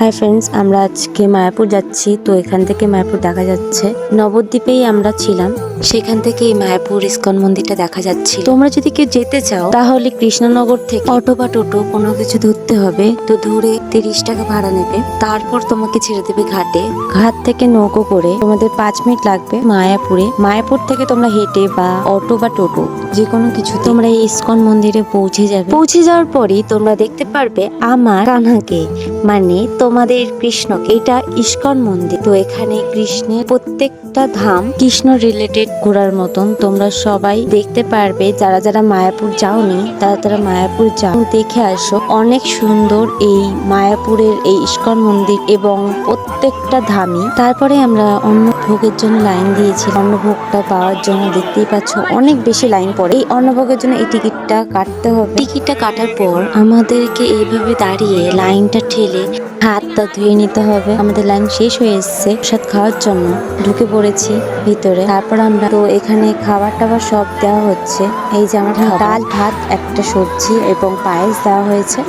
Hi friends আমরা আজকে মায়াপুর যাচ্ছি। তো এখান থেকে মায়াপুর দেখা যাচ্ছে। নবদ্বীপেই আমরা ছিলাম। সেখান থেকে এই মায়াপুর ইস্কন মন্দিরটা দেখা যাচ্ছে তোমরা যদি কেউ যেতে চাও, তাহলে কৃষ্ণনগর থেকে অটো বা টোটো কোনো কিছু ধরতে হবে। তো ধরে তিরিশ টাকা ভাড়া নেবে। তারপর তোমাকে ছেড়ে দেবে ঘাটে। ঘাট থেকে নৌকো করে তোমাদের পাঁচ মিনিট লাগবে মায়াপুরে। মায়াপুর থেকে তোমরা হেঁটে বা অটো বা টোটো যে কোনো কিছু তোমরা এই ইস্কন মন্দিরে পৌঁছে যাবে। পৌঁছে যাওয়ার পরই তোমরা দেখতে পারবে আমার কানহাকে মানে তোমাদের কৃষ্ণকে। এটা ইস্কন মন্দির। তো এখানে কৃষ্ণের প্রত্যেকটা ধাম কৃষ্ণ রিলেটেড ঘোরার মতন তোমরা সবাই দেখতে পারবে। যারা যারা মায়াপুর যাওনি, তারা তারা মায়াপুর যাও। দেখে আসো অনেক সুন্দর এই মায়াপুরের এই ইস্কন মন্দির এবং প্রত্যেকটা ধামই। তারপরে আমরা অন্ন ভোগের জন্য লাইন দিয়েছি অন্নভোগটা পাওয়ার জন্য দেখতেই পাচ্ছ অনেক বেশি লাইন পড়ে। এই অন্নভোগের জন্য এই টিকিটটা কাটতে হবে। টিকিটটা কাটার পর আমাদেরকে এইভাবে দাঁড়িয়ে লাইনটা ঠেলে হাতটা ধুয়ে নিতে হবে। আমাদের লাইন শেষ হয়ে এসছে। প্রসাদ খাওয়ার জন্য ঢুকে পড়েছি ভিতরে। তারপর আমরা তো এখানে খাবার টাবার সব দেওয়া হচ্ছে। এই যে আমার ডাল ভাত একটা সবজি এবং পায়েস দেওয়া হয়েছে।